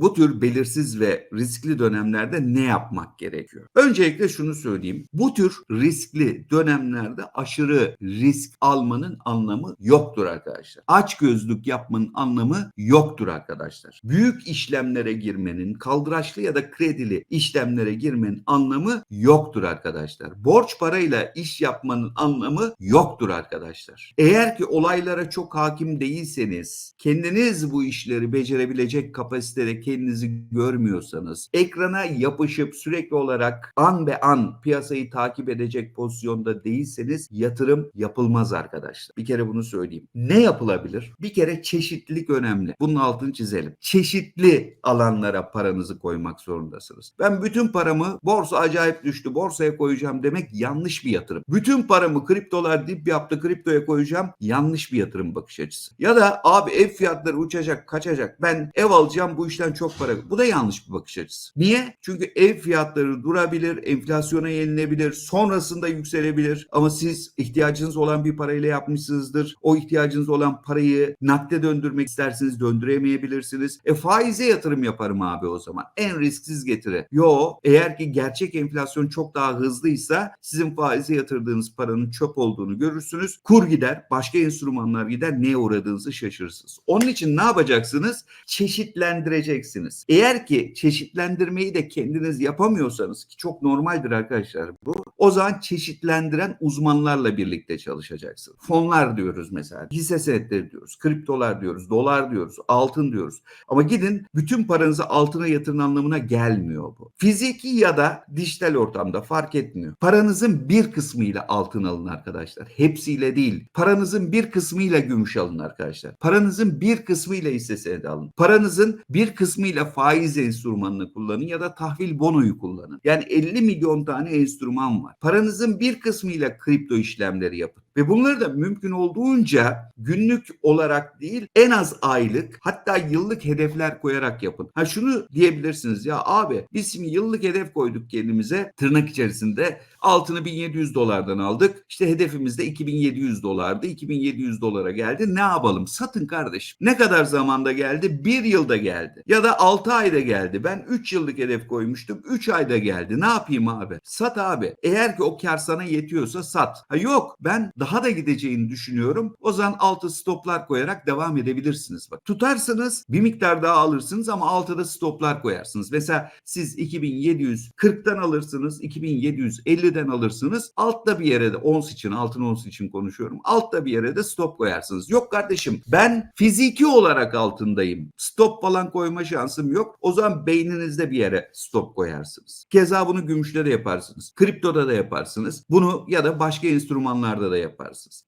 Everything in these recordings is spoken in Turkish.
bu tür belirsiz ve riskli dönemlerde ne yapmak gerekiyor? Öncelikle şunu söyleyeyim. Bu tür riskli dönemlerde aşırı risk almanın anlamı yoktur arkadaşlar. Aç gözlük yapmanın anlamı yoktur arkadaşlar. Büyük işlemlere girmenin, kaldıraçlı ya da kredili işlemlere girmenin anlamı yoktur arkadaşlar. Borç parayla iş yapmanın anlamı yoktur arkadaşlar. Eğer ki olaylara çok hakim değilseniz, kendiniz bu işleri becerebilecek kapasitede kendinizi görmüyorsanız, ekrana yapışıp sürekli olarak an be an piyasayı takip edecek pozisyonda değilseniz yatırım yapılmaz arkadaşlar. Bir kere bunu söyleyeyim. Ne yapılabilir? Bir kere çeşitlilik önemli. Bunun altını çizelim. Çeşitli alanlara paranızı koymak zorundasınız. Ben bütün paramı borsa acayip düştü, borsaya koyacağım demek yanlış bir yatırım. Bütün paramı kriptolar dip yaptı, kriptoya koyacağım yanlış bir yatırım bakış açısı. Ya da abi ev fiyatları uçacak, kaçacak. Ben ev alacağım bu işten çok para. Bu da yanlış bir bakış açısı. Niye? Çünkü ev fiyatları durabilir, enflasyona yenilebilir, sonrasında yükselebilir. Ama siz ihtiyacınız olan bir parayla yapmışsınızdır. O ihtiyacınız olan parayı nakde döndürmek isterseniz döndüremeyebilirsiniz. E faize yatırım yaparım abi o zaman. En risksiz getiri. Yo eğer ki gerçek enflasyon çok daha hızlıysa sizin faize yatırdığınız paranın çöp olduğunu görürsünüz. Kur gider, başka enstrümanlar gider. Neye uğradığınızı şaşırırsınız. Onun için ne yapacaksınız? Çeşitlendireceksiniz. Eğer ki çeşitlendirmeyi de kendiniz yapamıyorsanız ki çok normaldir arkadaşlar bu. O zaman çeşitlendiren uzmanlarla birlikte çalışacaksınız. Fonlar diyoruz mesela. Hisse senetleri diyoruz. Kriptolar diyoruz. Dolar diyoruz. Altın diyoruz. Ama gidin bütün paranızı altına yatırın anlamına gelmiyor bu. Fiziki ya da dijital ortamda fark etmiyor. Paranızın bir kısmıyla altın alın arkadaşlar. Hepsiyle değil. Paranızın bir kısmıyla gümüş alın arkadaşlar. Paranızın bir kısmıyla hisse senedi alın. Paranızın bir kısmıyla faiz enstrümanını kullanın ya da tahvil bonoyu kullanın. Yani 50 milyon tane enstrüman var. Paranızın bir kısmıyla kripto işlemleri yapın. Ve bunları da mümkün olduğunca günlük olarak değil en az aylık hatta yıllık hedefler koyarak yapın. Ha şunu diyebilirsiniz ya abi biz şimdi yıllık hedef koyduk kendimize tırnak içerisinde altını 1700 dolardan aldık. İşte hedefimiz de 2700 dolardı. 2700 dolara geldi. Ne yapalım? Satın kardeşim. Ne kadar zamanda geldi? Bir yılda geldi. Ya da 6 ayda geldi. Ben 3 yıllık hedef koymuştum. 3 ayda geldi. Ne yapayım abi? Sat abi. Eğer ki o kar sana yetiyorsa sat. Ha yok ben daha da gideceğini düşünüyorum. O zaman altı stoplar koyarak devam edebilirsiniz. Bak tutarsanız bir miktar daha alırsınız ama altıda stoplar koyarsınız. Mesela siz 2740'tan alırsınız, 2750'den alırsınız. Altta bir yere de ons için, altın ons için konuşuyorum. Altta bir yere de stop koyarsınız. Yok kardeşim ben fiziki olarak altındayım. Stop falan koyma şansım yok. O zaman beyninizde bir yere stop koyarsınız. Keza bunu gümüşte de yaparsınız. Kriptoda da yaparsınız. Bunu ya da başka enstrümanlarda da yaparsınız.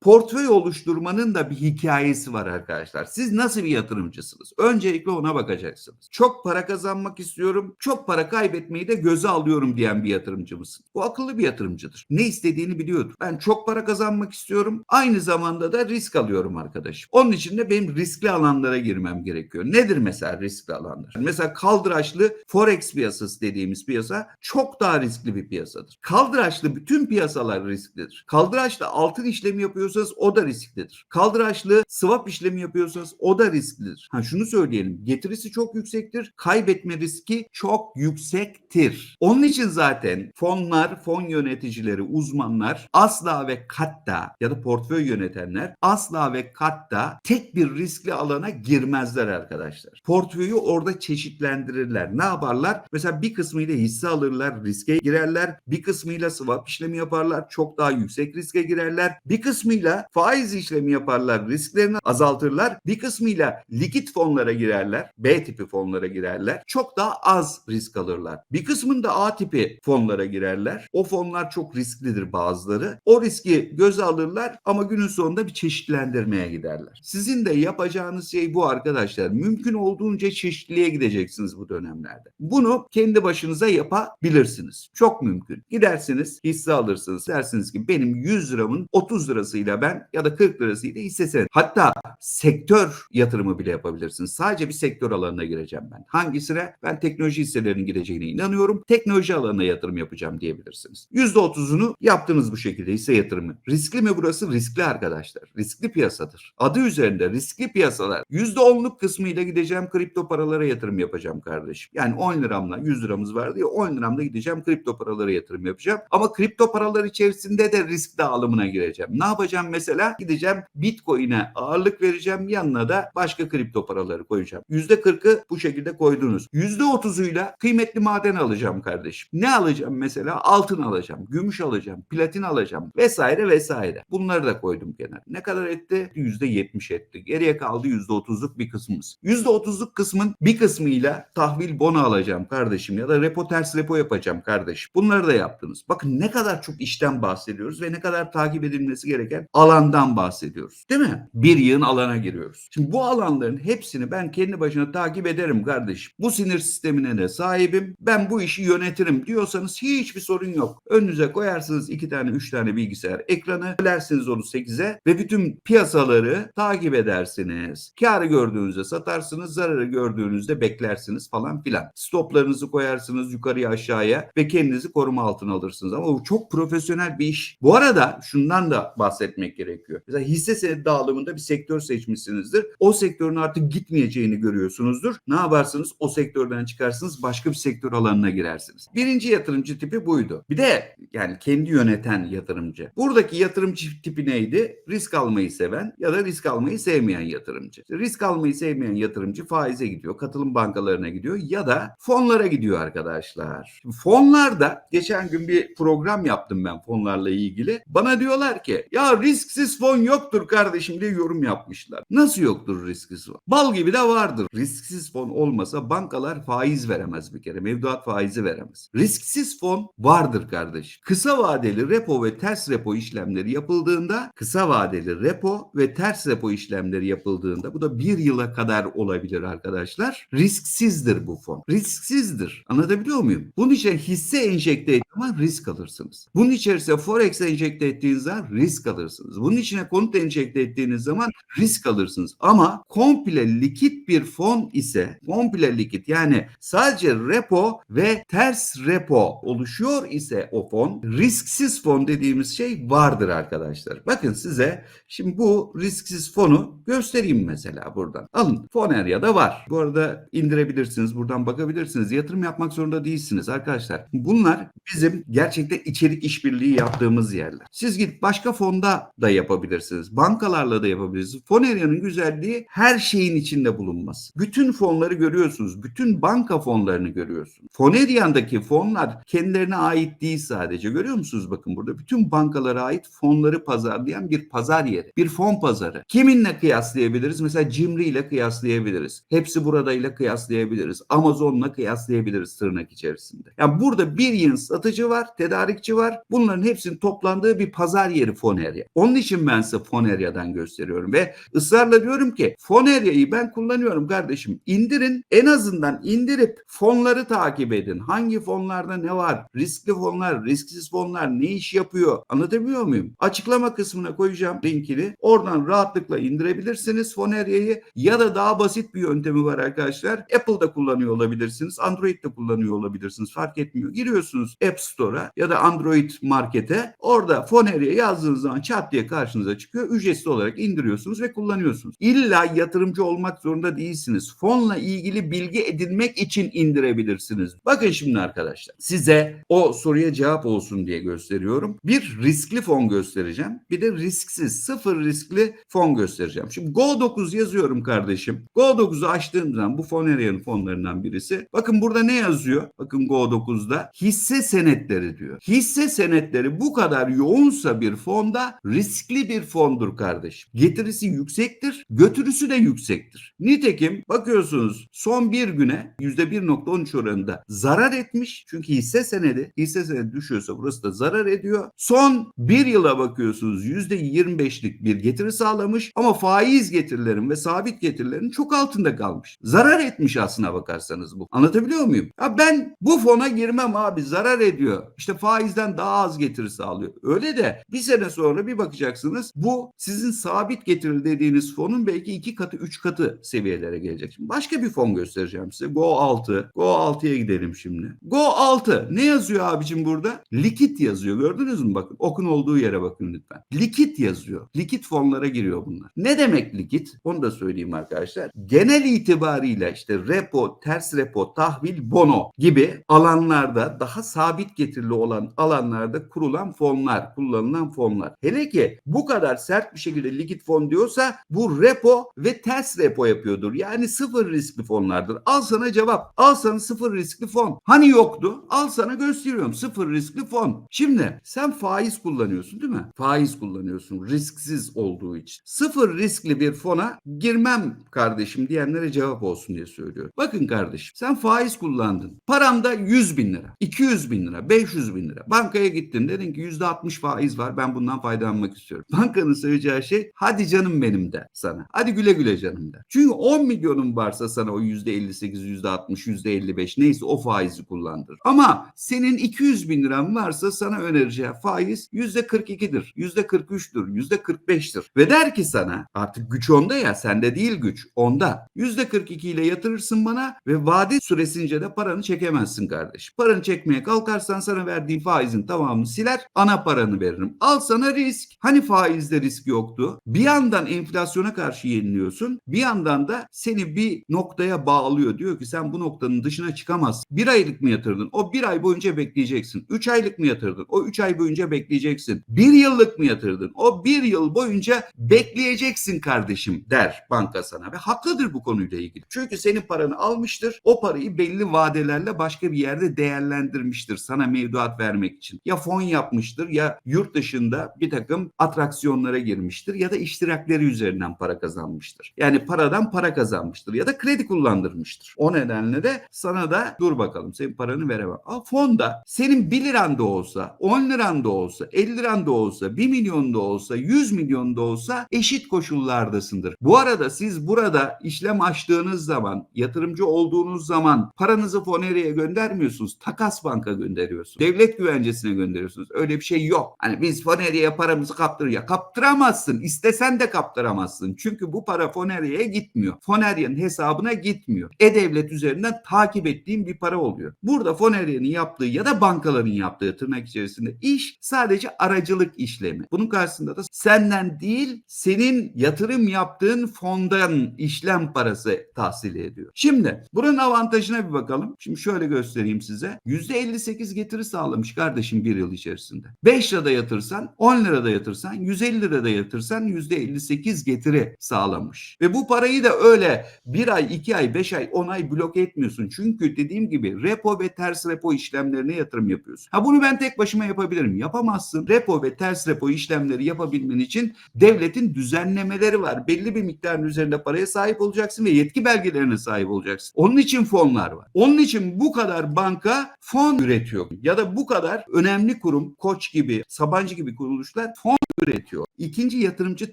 Portföy oluşturmanın da bir hikayesi var arkadaşlar. Siz nasıl bir yatırımcısınız? Öncelikle ona bakacaksınız. Çok para kazanmak istiyorum, çok para kaybetmeyi de göze alıyorum diyen bir yatırımcı mısın? Bu akıllı bir yatırımcıdır. Ne istediğini biliyordur. Ben çok para kazanmak istiyorum. Aynı zamanda da risk alıyorum arkadaşım. Onun için de benim riskli alanlara girmem gerekiyor. Nedir mesela riskli alanlar? Mesela kaldıraçlı forex piyasası dediğimiz piyasa çok daha riskli bir piyasadır. Kaldıraçlı bütün piyasalar risklidir. Kaldıraçlı altın işlemi yapıyorsanız o da risklidir. Kaldıraçlı swap işlemi yapıyorsanız o da risklidir. Ha şunu söyleyelim. Getirisi çok yüksektir. Kaybetme riski çok yüksektir. Onun için zaten fonlar, fon yöneticileri, uzmanlar asla ve katta ya da portföy yönetenler asla ve katta tek bir riskli alana girmezler arkadaşlar. Portföyü orada çeşitlendirirler. Ne yaparlar? Mesela bir kısmıyla hisse alırlar, riske girerler. Bir kısmıyla swap işlemi yaparlar. Çok daha yüksek riske girerler. Bir kısmıyla faiz işlemi yaparlar. Risklerini azaltırlar. Bir kısmıyla likit fonlara girerler. B tipi fonlara girerler. Çok daha az risk alırlar. Bir kısmında A tipi fonlara girerler. O fonlar çok risklidir bazıları. O riski göze alırlar ama günün sonunda bir çeşitlendirmeye giderler. Sizin de yapacağınız şey bu arkadaşlar. Mümkün olduğunca çeşitliliğe gideceksiniz bu dönemlerde. Bunu kendi başınıza yapabilirsiniz. Çok mümkün. Gidersiniz hisse alırsınız. Dersiniz ki benim 100 liramın 30 30 lirasıyla ben ya da 40 lirasıyla hisse senedi. Hatta sektör yatırımı bile yapabilirsiniz. Sadece bir sektör alanına gireceğim ben. Hangisine? Ben teknoloji hisselerinin gireceğine inanıyorum. Teknoloji alanına yatırım yapacağım diyebilirsiniz. %30'unu yaptınız bu şekilde hisse yatırımı. Riskli mi burası? Riskli arkadaşlar. Riskli piyasadır. Adı üzerinde riskli piyasalar. %10'luk kısmıyla gideceğim kripto paralara yatırım yapacağım kardeşim. Yani 10 liramla 100 liramız var diye 10 liramda gideceğim kripto paralara yatırım yapacağım. Ama kripto paralar içerisinde de risk dağılımına gireceğim. Ne yapacağım mesela? Gideceğim Bitcoin'e ağırlık vereceğim. Yanına da başka kripto paraları koyacağım. %40'ı bu şekilde koydunuz. %30'uyla kıymetli maden alacağım kardeşim. Ne alacağım mesela? Altın alacağım, gümüş alacağım, platin alacağım vesaire vesaire. Bunları da koydum kenara. Ne kadar etti? %70 etti. Geriye kaldı %30'luk bir kısmımız. %30'luk kısmın bir kısmıyla tahvil bono alacağım kardeşim ya da repo ters repo yapacağım kardeşim. Bunları da yaptınız. Bakın ne kadar çok işten bahsediyoruz ve ne kadar takip edilmesi gereken alandan bahsediyoruz. Değil mi? Bir yığın alana giriyoruz. Şimdi bu alanların hepsini ben kendi başına takip ederim kardeşim. Bu sinir sistemine de sahibim. Ben bu işi yönetirim diyorsanız hiçbir sorun yok. Önünüze koyarsınız iki tane üç ttane bilgisayar ekranı. Bölersiniz onu 8'e ve bütün piyasaları takip edersiniz. Karı gördüğünüzde satarsınız, zararı gördüğünüzde beklersiniz falan filan. Stoplarınızı koyarsınız yukarıya aşağıya ve kendinizi koruma altına alırsınız. Ama bu çok profesyonel bir iş. Bu arada şundan da bahsetmek gerekiyor. Mesela hisse senedi dağılımında bir sektör seçmişsinizdir. O sektörün artık gitmeyeceğini görüyorsunuzdur. Ne yaparsınız? O sektörden çıkarsınız başka bir sektör alanına girersiniz. Birinci yatırımcı tipi buydu. Bir de yani kendi yöneten yatırımcı. Buradaki yatırımcı tipi neydi? Risk almayı seven ya da risk almayı sevmeyen yatırımcı. Risk almayı sevmeyen yatırımcı faize gidiyor, katılım bankalarına gidiyor ya da fonlara gidiyor arkadaşlar. Şimdi fonlarda geçen gün bir program yaptım ben fonlarla ilgili. Bana diyorlar ki ya risksiz fon yoktur kardeşim diye yorum yapmışlar. Nasıl yoktur risksiz fon? Bal gibi de vardır. Risksiz fon olmasa bankalar faiz veremez bir kere. Mevduat faizi veremez. Risksiz fon vardır kardeş. Kısa vadeli repo ve ters repo işlemleri yapıldığında kısa vadeli repo ve ters repo işlemleri yapıldığında bu da bir yıla kadar olabilir arkadaşlar. Risksizdir bu fon. Risksizdir. Anlatabiliyor muyum? Bunun için hisse enjekte zaman risk alırsınız. Bunun içerisine forex enjekte ettiğiniz zaman risk alırsınız. Bunun içine konut enjekte ettiğiniz zaman risk alırsınız. Ama komple likit bir fon ise komple likit yani sadece repo ve ters repo oluşuyor ise o fon risksiz fon dediğimiz şey vardır arkadaşlar. Bakın size şimdi bu risksiz fonu göstereyim mesela buradan. Alın Fonerya'da var. Bu arada indirebilirsiniz buradan bakabilirsiniz. Yatırım yapmak zorunda değilsiniz arkadaşlar. Bunlar bizim gerçekten içerik işbirliği yaptığımız yerler. Siz gidip başka fonda da yapabilirsiniz. Bankalarla da yapabilirsiniz. Fonerya'nın güzelliği her şeyin içinde bulunması. Bütün fonları görüyorsunuz. Bütün banka fonlarını görüyorsunuz. Fonerya'daki fonlar kendilerine ait değil sadece. Görüyor musunuz? Bakın burada bütün bankalara ait fonları pazarlayan bir pazar yeri. Bir fon pazarı. Kiminle kıyaslayabiliriz? Mesela Cimri ile kıyaslayabiliriz. Hepsi burada ile kıyaslayabiliriz. Amazon'la kıyaslayabiliriz tırnak içerisinde. Yani burada bir yığın satıcı var, tedarikçi var. Bunların hepsinin toplandığı bir pazar yeri Fonerya. Onun için ben size Fonerya'dan gösteriyorum ve ısrarla diyorum ki Fonerya'yı ben kullanıyorum kardeşim. İndirin en azından indirip fonları takip edin. Hangi fonlarda ne var? Riskli fonlar, risksiz fonlar ne iş yapıyor? Anlatabiliyor muyum? Açıklama kısmına koyacağım linkini. Oradan rahatlıkla indirebilirsiniz Fonerya'yı ya da daha basit bir yöntemi var arkadaşlar. Apple'da kullanıyor olabilirsiniz. Android'de kullanıyor olabilirsiniz. Fark etmiyor. Giriyorsunuz App Store'a ya da Android Market'e. Orada Fonerya yazdığınız zaman çat diye karşınıza çıkıyor. Ücretsiz olarak indiriyorsunuz ve kullanıyorsunuz. İlla yatırımcı olmak zorunda değilsiniz. Fonla ilgili bilgi edinmek için indirebilirsiniz. Bakın şimdi arkadaşlar size o soruya cevap olsun diye gösteriyorum. Bir riskli fon göstereceğim. Bir de risksiz sıfır riskli fon göstereceğim. Şimdi Go9 yazıyorum kardeşim. Go9'u açtığım zaman bu Fonerya'nın fonlarından birisi. Bakın burada ne yazıyor? Bakın Go9'da hisse senetleri diyor. Hisse senetleri bu kadar yoğunsa bir fonda riskli bir fondur kardeşim. Getirisi yüksektir, götürüsü de yüksektir. Nitekim bakıyorsunuz son bir güne %1.13 oranında zarar etmiş. Çünkü hisse senedi, hisse senedi düşüyorsa burası da zarar ediyor. Son bir yıla bakıyorsunuz %25'lik bir getiri sağlamış ama faiz getirilerin ve sabit getirilerin çok altında kalmış. Zarar etmiş aslına bakarsanız bu. Anlatabiliyor muyum? Ya ben bu fona girmem abi zarar ediyor ediyor. İşte faizden daha az getiri sağlıyor. Öyle de bir sene sonra bir bakacaksınız bu sizin sabit getiri dediğiniz fonun belki iki katı, üç katı seviyelere gelecek. Şimdi başka bir fon göstereceğim size. Go 6. Go 6'ya gidelim şimdi. Go 6. Ne yazıyor abicim burada? Likit yazıyor. Gördünüz mü? Bakın okun olduğu yere bakın lütfen. Likit yazıyor. Likit fonlara giriyor bunlar. Ne demek likit? Onu da söyleyeyim arkadaşlar. Genel itibariyle işte repo, ters repo, tahvil, bono gibi alanlarda daha sabit getirili olan alanlarda kurulan fonlar, kullanılan fonlar. Hele ki bu kadar sert bir şekilde likit fon diyorsa bu repo ve ters repo yapıyordur. Yani sıfır riskli fonlardır. Al sana cevap. Al sana sıfır riskli fon. Hani yoktu? Al sana gösteriyorum. Sıfır riskli fon. Şimdi sen faiz kullanıyorsun değil mi? Faiz kullanıyorsun risksiz olduğu için. Sıfır riskli bir fona girmem kardeşim diyenlere cevap olsun diye söylüyorum. Bakın kardeşim sen faiz kullandın. Paramda 100 bin lira, 200 bin lira, 500 bin lira. Bankaya gittin dedin ki %60 faiz var ben bundan faydalanmak istiyorum. Bankanın söyleyeceği şey hadi canım benim de sana. Hadi güle güle canım de. Çünkü 10 milyonun varsa sana o %58, %60, %55 neyse o faizi kullandır. Ama senin 200 bin liran varsa sana önereceği faiz %42'dir, %43'tür, %45'tir. Ve der ki sana artık güç onda ya sende değil güç onda. %42 ile yatırırsın bana ve vade süresince de paranı çekemezsin kardeşim. Paranı çekmeye kalkarsan sana verdiğim faizin tamamını siler ana paranı veririm. Al sana risk. Hani faizde risk yoktu? Bir yandan enflasyona karşı yeniliyorsun. Bir yandan da seni bir noktaya bağlıyor. Diyor ki sen bu noktanın dışına çıkamazsın. Bir aylık mı yatırdın? O bir ay boyunca bekleyeceksin. Üç aylık mı yatırdın? O üç ay boyunca bekleyeceksin. Bir yıllık mı yatırdın? O bir yıl boyunca bekleyeceksin kardeşim der banka sana. Ve haklıdır bu konuyla ilgili. Çünkü senin paranı almıştır. O parayı belli vadelerle başka bir yerde değerlendirmiştir sana mevduat vermek için. Ya fon yapmıştır ya yurt dışında bir takım atraksiyonlara girmiştir ya da iştirakleri üzerinden para kazanmıştır. Yani paradan para kazanmıştır ya da kredi kullandırmıştır. O nedenle de sana da dur bakalım senin paranı veremem. Ama fonda senin 1 liran da olsa, 10 liran da olsa, 50 liran da olsa, 1 milyon da olsa, 100 milyon da olsa eşit koşullardasındır. Bu arada siz burada işlem açtığınız zaman, yatırımcı olduğunuz zaman paranızı Fonere'ye göndermiyorsunuz. Takas banka gönderiyorsunuz. Devlet güvencesine gönderiyorsunuz. Öyle bir şey yok. Hani biz Fonere'ye paramızı kaptır ya kaptıramazsın. İstesen de kaptıramazsın. Çünkü bu para Fonere'ye gitmiyor. Fonere'nin hesabına gitmiyor. E-Devlet üzerinden takip ettiğim bir para oluyor. Burada Fonere'nin yaptığı ya da bankaların yaptığı tırnak içerisinde iş sadece aracılık işlemi. Bunun karşısında da senden değil senin yatırım yaptığın fondan işlem parası tahsil ediyor. Şimdi buranın avantajına bir bakalım. Şimdi şöyle göstereyim size. %58 getiri sağlamış kardeşim bir yıl içerisinde. 5 lirada yatırsan, 10 lirada yatırsan, 150 lirada yatırsan %58 getiri sağlamış. Ve bu parayı da öyle bir ay, iki ay, beş ay, on ay bloke etmiyorsun. Çünkü dediğim gibi repo ve ters repo işlemlerine yatırım yapıyorsun. Ha bunu ben tek başıma yapabilirim. Yapamazsın. Repo ve ters repo işlemleri yapabilmen için devletin düzenlemeleri var. Belli bir miktarın üzerinde paraya sahip olacaksın ve yetki belgelerine sahip olacaksın. Onun için fonlar var. Onun için bu kadar banka fon üretiyor. Ya da bu kadar önemli kurum, Koç gibi, Sabancı gibi kuruluşlar fon üretiyor. İkinci yatırımcı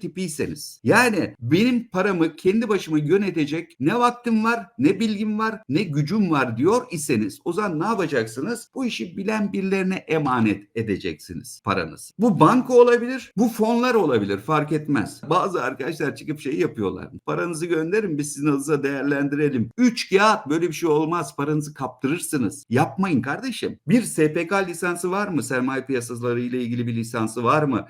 tipiyseniz. Yani benim paramı kendi başıma yönetecek ne vaktim var, ne bilgim var, ne gücüm var diyor iseniz o zaman ne yapacaksınız? Bu işi bilen birilerine emanet edeceksiniz paranız. Bu banka olabilir, bu fonlar olabilir fark etmez. Bazı arkadaşlar çıkıp şey yapıyorlar. Paranızı gönderin biz sizin adınıza değerlendirelim. Üç kağıt böyle bir şey olmaz. Paranızı kaptırırsınız. Yapmayın kardeşim. Bir SPK lisansı var mı? Sermaye piyasaları ile ilgili bir lisansı var mı?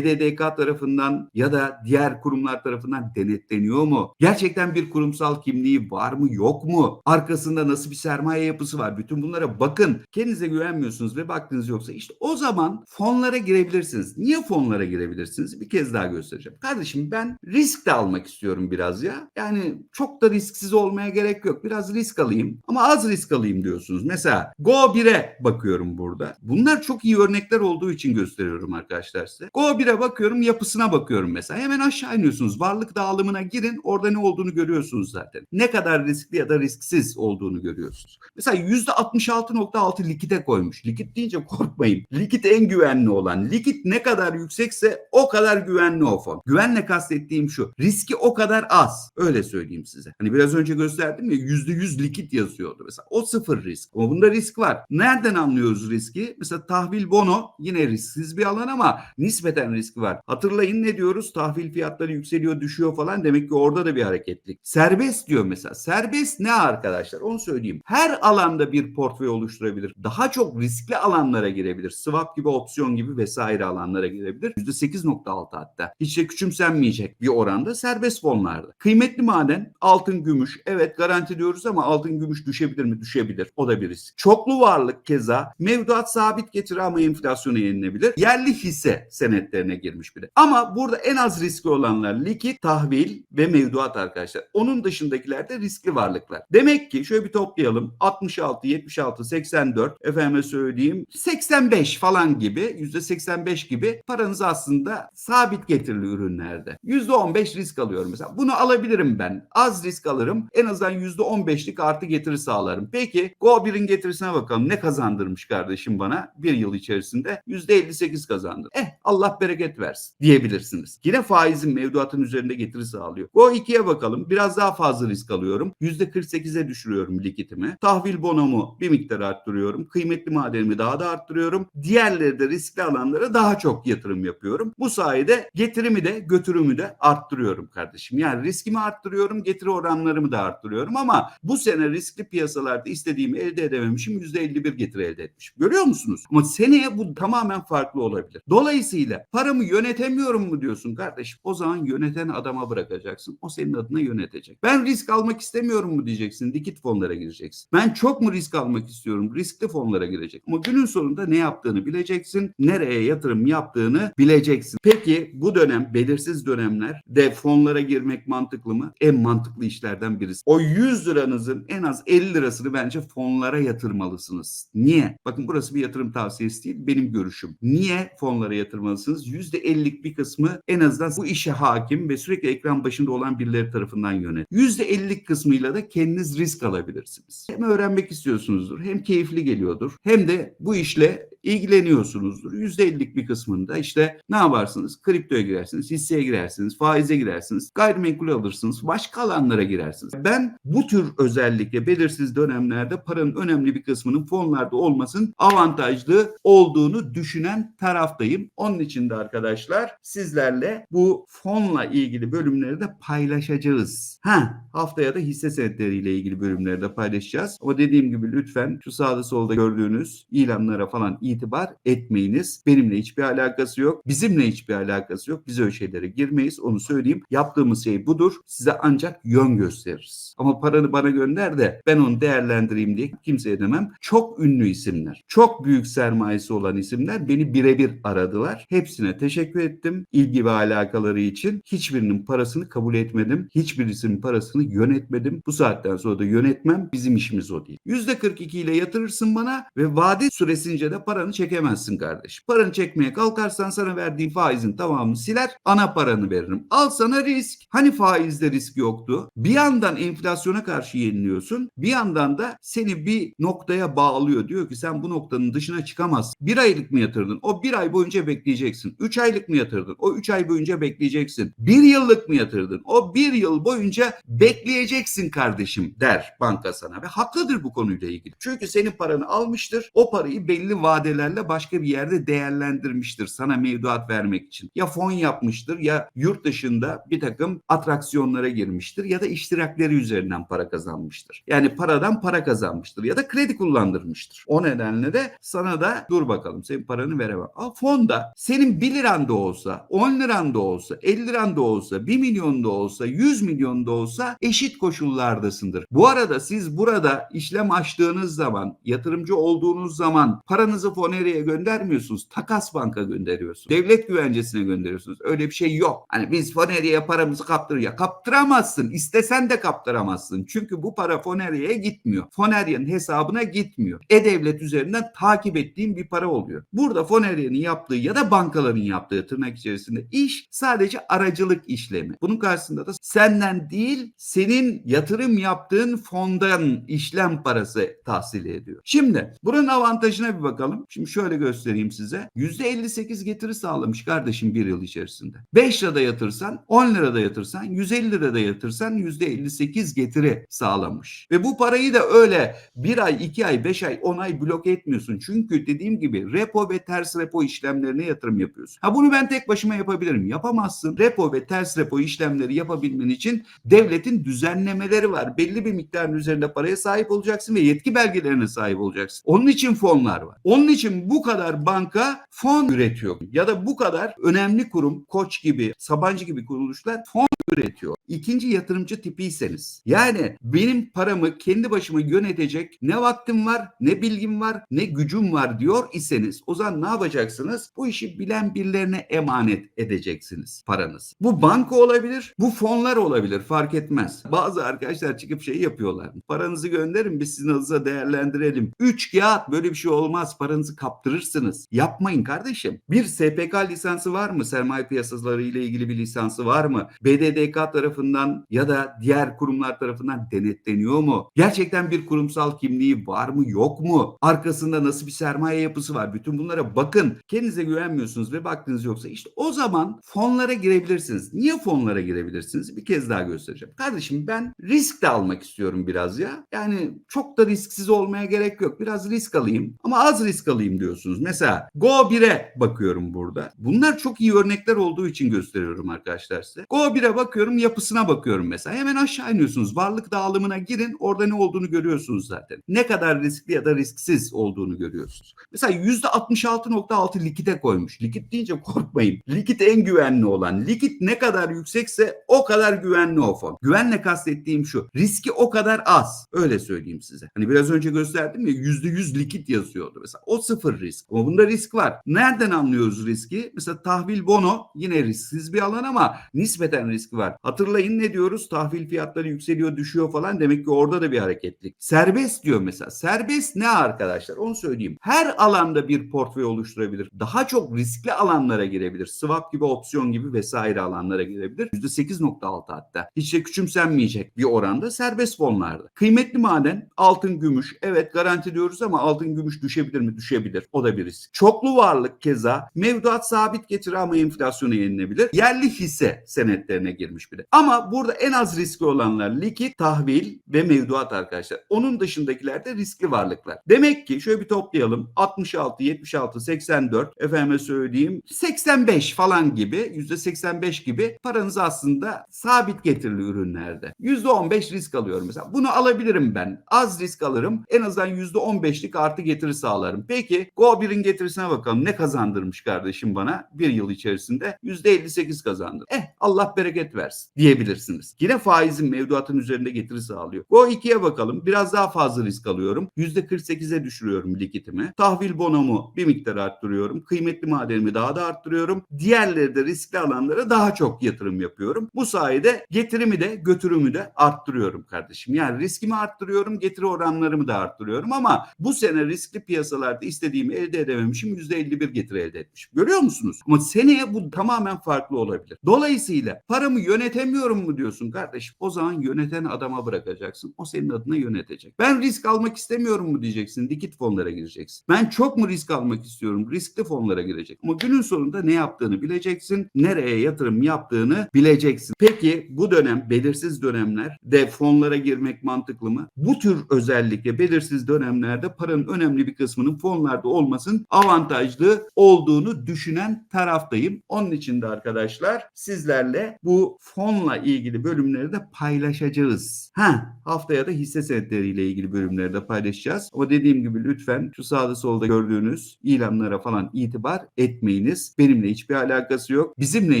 BDDK tarafından ya da diğer kurumlar tarafından denetleniyor mu? Gerçekten bir kurumsal kimliği var mı yok mu? Arkasında nasıl bir sermaye yapısı var? Bütün bunlara bakın. Kendinize güvenmiyorsunuz ve baktığınız yoksa işte o zaman fonlara girebilirsiniz. Niye fonlara girebilirsiniz? Bir kez daha göstereceğim. Kardeşim ben risk de almak istiyorum biraz ya. Yani çok da risksiz olmaya gerek yok. Biraz risk alayım ama az risk alayım diyorsunuz. Mesela Go 1'e bakıyorum burada. Bunlar çok iyi örnekler olduğu için gösteriyorum arkadaşlar size. Go 1'e bak bakıyorum yapısına bakıyorum mesela. Hemen aşağı iniyorsunuz. Varlık dağılımına girin. Orada ne olduğunu görüyorsunuz zaten. Ne kadar riskli ya da risksiz olduğunu görüyorsunuz. Mesela %66.6 likite koymuş. Likit deyince korkmayın. Likit en güvenli olan. Likit ne kadar yüksekse o kadar güvenli o fon. Güvenle kastettiğim şu. Riski o kadar az. Öyle söyleyeyim size. Hani biraz önce gösterdim ya %100 likit yazıyordu mesela. O sıfır risk. Ama bunda risk var. Nereden anlıyoruz riski? Mesela tahvil bono yine risksiz bir alan ama nispeten riski var. Hatırlayın ne diyoruz? Tahvil fiyatları yükseliyor, düşüyor falan. Demek ki orada da bir hareketlik. Serbest diyor mesela. Serbest ne arkadaşlar? Onu söyleyeyim. Her alanda bir portföy oluşturabilir. Daha çok riskli alanlara girebilir. Swap gibi, opsiyon gibi vesaire alanlara girebilir. %8.6 hatta. Hiç de küçümsenmeyecek bir oranda serbest fonlarda. Kıymetli maden, altın, gümüş. Evet garanti diyoruz ama altın, gümüş düşebilir mi? Düşebilir. O da bir risk. Çoklu varlık keza. Mevduat sabit getiri ama enflasyona yenilebilir. Yerli hisse senetlerine girmiş bile. Ama burada en az riskli olanlar likit, tahvil ve mevduat arkadaşlar. Onun dışındakiler de riskli varlıklar. Demek ki şöyle bir toplayalım. 66, 76, 84, efendime söyleyeyim 85 falan gibi %85 gibi paranız aslında sabit getirili ürünlerde. %15 risk alıyorum mesela. Bunu alabilirim ben. Az risk alırım. En azından %15'lik artı getiri sağlarım. Peki Go1'in getirisine bakalım. Ne kazandırmış kardeşim bana bir yıl içerisinde? %58 kazandı. Eh Allah bereket versin diyebilirsiniz. Yine faizin mevduatın üzerinde getiri sağlıyor. Go2'ye bakalım. Biraz daha fazla risk alıyorum. %48'e düşürüyorum likitimi. Tahvil bonomu bir miktar arttırıyorum. Kıymetli madenimi daha da arttırıyorum. Diğerleri de riskli alanlara daha çok yatırım yapıyorum. Bu sayede getirimi de götürümü de arttırıyorum kardeşim. Yani riskimi arttırıyorum, getiri oranlarımı da arttırıyorum ama bu sene riskli piyasalarda istediğimi elde edememişim. %51 getiri elde etmişim. Görüyor musunuz? Ama seneye bu tamamen farklı olabilir. Dolayısıyla paramı yönetemiyorum mu diyorsun kardeşim? O zaman yöneten adama bırakacaksın. O senin adına yönetecek. Ben risk almak istemiyorum mu diyeceksin. Likit fonlara gireceksin. Ben çok mu risk almak istiyorum? Riskli fonlara girecek. Ama günün sonunda ne yaptığını bileceksin. Nereye yatırım yaptığını bileceksin. Peki bu dönem belirsiz dönemler de fonlara girmek mantıklı mı? En mantıklı işlerden birisi. O 100 liranızın en az 50 lirasını bence fonlara yatırmalısınız. Niye? Bakın burası bir yatırım tavsiyesi değil benim görüşüm. Niye fonlara yatırmalısınız? %50'lik bir kısmı en azından bu işe hakim ve sürekli ekran başında olan birileri tarafından yönet. %50'lik kısmıyla da kendiniz risk alabilirsiniz. Hem öğrenmek istiyorsunuzdur hem keyifli geliyordur hem de bu işle ilgileniyorsunuzdur. %50'lik bir kısmında işte ne yaparsınız? Kriptoya girersiniz, hisseye girersiniz, faize girersiniz, gayrimenkul alırsınız, başka alanlara girersiniz. Ben bu tür özellikle belirsiz dönemlerde paranın önemli bir kısmının fonlarda olmasının avantajlı olduğunu düşünen taraftayım. Onun için de arkadaşlar sizlerle bu fonla ilgili bölümleri de paylaşacağız. Ha, haftaya da hisse senetleriyle ilgili bölümleri de paylaşacağız. Ama dediğim gibi lütfen şu sağda solda gördüğünüz ilanlara falan itibar etmeyiniz. Benimle hiçbir alakası yok. Bizimle hiçbir alakası yok. Biz öyle şeylere girmeyiz. Onu söyleyeyim. Yaptığımız şey budur. Size ancak yön gösteririz. Ama paranı bana gönder de ben onu değerlendireyim diye kimseye demem. Çok ünlü isimler, çok büyük sermayesi olan isimler beni birebir aradılar. Hepsine teşekkür ettim. ilgi ve alakaları için. Hiçbirinin parasını kabul etmedim. Hiçbirisinin parasını yönetmedim. Bu saatten sonra da yönetmem. Bizim işimiz o değil. %42 ile yatırırsın bana ve vade süresince de paranı çekemezsin kardeşim. Paranı çekmeye kalkarsan sana verdiğim faizin tamamını siler. Ana paranı veririm. Al sana risk. Hani faizde risk yoktu? Bir yandan enflasyona karşı yeniliyorsun. Bir yandan da seni bir noktaya bağlıyor. Diyor ki sen bu noktanın dışına çıkamazsın. Bir aylık mı yatırdın? O bir ay boyunca bekleyeceksin. Üç aylık mı yatırdın? O üç ay boyunca bekleyeceksin. Bir yıllık mı yatırdın? O bir yıl boyunca bekleyeceksin kardeşim der banka sana. Ve haklıdır bu konuyla ilgili. Çünkü senin paranı almıştır. O parayı belli vadelerle başka bir yerde değerlendirmiştir sana mevduat vermek için. Ya fon yapmıştır ya yurt dışında bir takım atraksiyonlara girmiştir ya da iştirakleri üzerinden para kazanmıştır. Yani paradan para kazanmıştır ya da kredi kullandırmıştır. O nedenle de sana da dur bakalım senin paranı veremem. Ama fonda senin 1 liran da olsa, 10 liran da olsa, 50 liran da olsa, 1 milyon da olsa, 100 milyon da olsa eşit koşullardasındır. Bu arada siz burada işlem açtığınız zaman, yatırımcı olduğunuz zaman paranızı Foneri'ye göndermiyorsunuz. Takas banka gönderiyorsunuz. Devlet güvencesine gönderiyorsunuz. Öyle bir şey yok. Hani biz Foneri'ye paramızı kaptır ya kaptıramazsın. İstesen de kaptıramazsın. Çünkü bu para Foneri'ye gitmiyor. Foneri'nin hesabına gitmiyor. E-Devlet üzerinden takip ettiğim bir para oluyor. Burada Foneri'nin yaptığı ya da bankaların yaptığı tırnak içerisinde iş sadece aracılık işlemi. Bunun karşısında da senden değil senin yatırım yaptığın fondan işlem parası tahsil ediyor. Şimdi buranın avantajına bir bakalım. Şimdi şöyle göstereyim size. %58 getiri sağlamış kardeşim bir yıl içerisinde. 5 lirada yatırsan, 10 lirada yatırsan, 150 lirada yatırsan %58 getiri sağlamış. Ve bu parayı da öyle bir ay, iki ay, beş ay, on ay blok etmiyorsun. Çünkü dediğim gibi repo ve ters repo işlemlerine yatırım yapıyorsun. Ha bunu ben tek başıma yapabilirim. Yapamazsın. Repo ve ters repo işlemleri yapabilmen için devletin düzenlemeleri var. Belli bir miktarın üzerinde paraya sahip olacaksın ve yetki belgelerine sahip olacaksın. Onun için fonlar var. Onun için bu kadar banka fon üretiyor. Ya da bu kadar önemli kurum, Koç gibi, Sabancı gibi kuruluşlar fon üretiyor. İkinci yatırımcı tipiyseniz yani benim paramı kendi başıma yönetecek ne vaktim var, ne bilgim var, ne gücüm var diyor iseniz o zaman ne yapacaksınız? Bu işi bilen birilerine emanet edeceksiniz paranız. Bu banka olabilir, bu fonlar olabilir fark etmez. Bazı arkadaşlar çıkıp şey yapıyorlar. Paranızı gönderin biz sizin adınıza değerlendirelim. Üç kağıt böyle bir şey olmaz. Paranızı kaptırırsınız. Yapmayın kardeşim. Bir SPK lisansı var mı? Sermaye piyasaları ile ilgili bir lisansı var mı? BDDK tarafından ya da diğer kurumlar tarafından denetleniyor mu? Gerçekten bir kurumsal kimliği var mı yok mu? Arkasında nasıl bir sermaye yapısı var? Bütün bunlara bakın. Kendinize güvenmiyorsunuz ve baktığınız yoksa işte o zaman fonlara girebilirsiniz. Niye fonlara girebilirsiniz? Bir kez daha göstereceğim. Kardeşim ben risk de almak istiyorum biraz ya. Yani çok da risksiz olmaya gerek yok. Biraz risk alayım ama az risk alayım diyorsunuz. Mesela Go 1'e bakıyorum burada. Bunlar çok iyi örnekler olduğu için gösteriyorum arkadaşlar size. Go 1'e bakıyorum yapısına bakıyorum mesela. Hemen aşağı iniyorsunuz. Varlık dağılımına girin. Orada ne olduğunu görüyorsunuz zaten. Ne kadar riskli ya da risksiz olduğunu görüyorsunuz. Mesela %66.6 likite koymuş. Likit deyince korkmayın. Likit en güvenli olan. Likit ne kadar yüksekse o kadar güvenli o fon. Güvenle kastettiğim şu. Riski o kadar az. Öyle söyleyeyim size. Hani biraz önce gösterdim ya %100 likit yazıyordu mesela. O sıfır risk. Ama bunda risk var. Nereden anlıyoruz riski? Mesela tahvil bono yine risksiz bir alan ama nispeten riski var. Hatırlayın ne diyoruz? Tahvil fiyatları yükseliyor, düşüyor falan. Demek ki orada da bir hareketlik. Serbest diyor mesela. Serbest ne arkadaşlar? Onu söyleyeyim. Her alanda bir portföy oluşturabilir. Daha çok riskli alanlara girebilir. Swap gibi, opsiyon gibi vesaire alanlara girebilir. %8.6 hatta. Hiç de küçümsenmeyecek bir oranda serbest fonlarda. Kıymetli maden, altın, gümüş. Evet garanti diyoruz ama altın, gümüş düşebilir mi? Düşebilir. O da bir risk. Çoklu varlık keza. Mevduat sabit getiri ama enflasyona yenilebilir. Yerli hisse senetlerine girmiş bile. Ama burada en az riskli olanlar likit, tahvil ve mevduat arkadaşlar. Onun dışındakiler de riskli varlıklar. Demek ki şöyle bir toplayalım. 66, 76, 84 efendime söyleyeyim 85 falan gibi %85 gibi paranız aslında sabit getirili ürünlerde. %15 risk alıyorum mesela. Bunu alabilirim ben. Az risk alırım. En azından %15'lik artı getiri sağlarım. Peki Go1'in getirisine bakalım. Ne kazandırmış kardeşim bana bir yıl içerisinde? %58 kazandı. Eh Allah bereket versin diyebilirsiniz. Yine faizin mevduatın üzerinde getiri sağlıyor. Go2'ye bakalım. Biraz daha fazla risk alıyorum. %48'e düşürüyorum likitimi. Tahvil bonomu bir miktar arttırıyorum. Kıymetli madenimi daha da arttırıyorum. Diğerleri de riskli alanlara daha çok yatırım yapıyorum. Bu sayede getirimi de götürümü de arttırıyorum kardeşim. Yani riskimi arttırıyorum, getiri oranlarımı da arttırıyorum ama bu sene riskli piyasalarda istediğimi elde edememişim. %51 getiri elde etmişim. Görüyor musunuz? Ama seneye bu tamamen farklı olabilir. Dolayısıyla paramı yönetemiyorum mu diyorsun kardeşim? O zaman yöneten adama bırakacaksın. O senin adına yönetecek. Ben risk almak istemiyorum mu diyeceksin. Likit fonlara gireceksin. Ben çok mu risk almak istiyorum? Riskli fonlara girecek. Ama günün sonunda ne yaptığını bileceksin. Nereye yatırım yaptığını bileceksin. Peki bu dönem belirsiz dönemler de fonlara girmek mantıklı mı? Bu tür özellikle belirsiz dönemlerde paranın önemli bir kısmının fonlarda olmasının avantajlı olduğunu düşünen taraftayım. Onun için de arkadaşlar sizlerle fonla ilgili bölümleri de paylaşacağız. Ha haftaya da hisse senetleriyle ilgili bölümleri de paylaşacağız. Ama dediğim gibi lütfen şu sağda solda gördüğünüz ilanlara falan itibar etmeyiniz. Benimle hiçbir alakası yok. Bizimle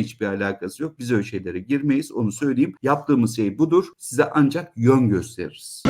hiçbir alakası yok. Biz öyle şeylere girmeyiz. Onu söyleyeyim. Yaptığımız şey budur. Size ancak yön gösteririz.